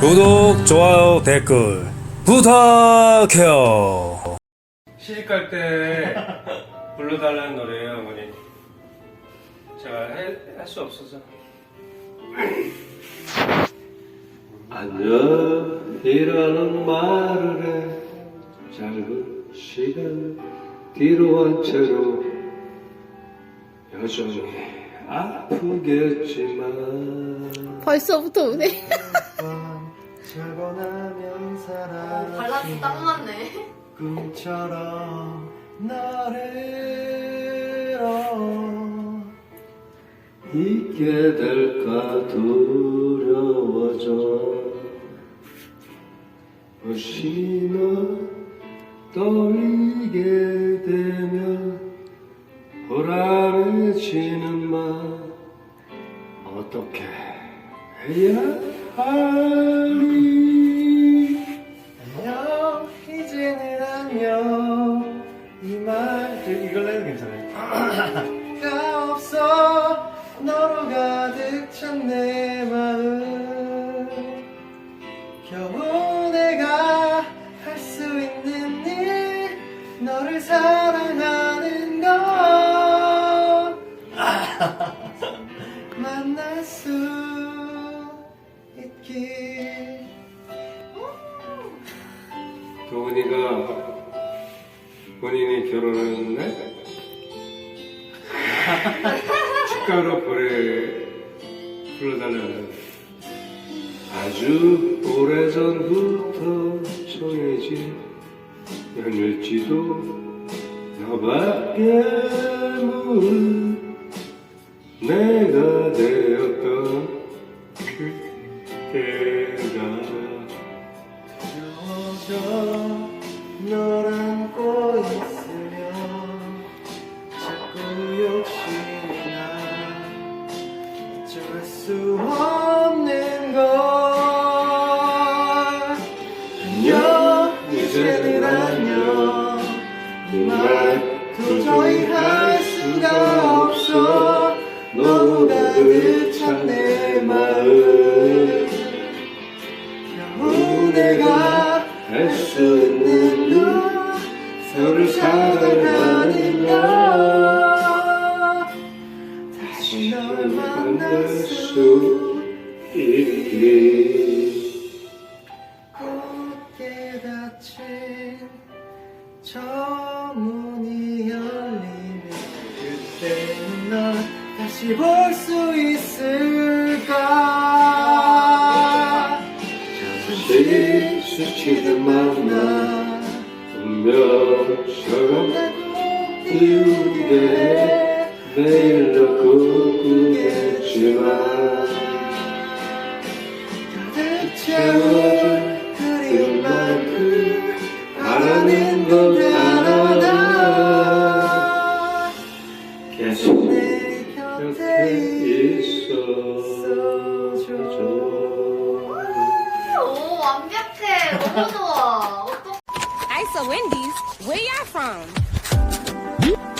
구독, 좋아요, 댓글 부탁해요. 시집 갈 때 불러달라는 노래예요, 어머니. 제가 할 수 없어서. 안녕이라는 말을 해 짧은 시간 뒤로 한 채로 여전히 아프겠지만 벌써부터 우네. 자고 나면 사랑 발라드 딱 맞네. 꿈처럼 어 잊게 될까 두려워져 혹시 너떠 올리게 되면 불안해지는 맘 어떻게 해야 하니 안녕. 이제는 안녕 이말 이걸로 해도 괜찮아요. 가 없어. 너로 가득 찬내마 너를 사랑하는 것 만날 수 있길. 도훈이가 본인이 결혼했는데 축가로 노래 불러달라는 아주 오래전부터 정해진 연일지도 너밖에 모르는 내가 되었던 그때 말 도저히 할 수가 없어. 너무 가득 찬 내 마음. 겨우 내가 할 수 있는 너 너를 사랑하는 것 다시 널 만날 수수 있게 다시 볼 수 있을까? 잠시 스치듯 만나 운명처럼 이루게 내일도 꿈꾸겠지만 가득 채워줄 그리운 만큼 바라는 건 하나 너무 Wendy's. Where y'all from?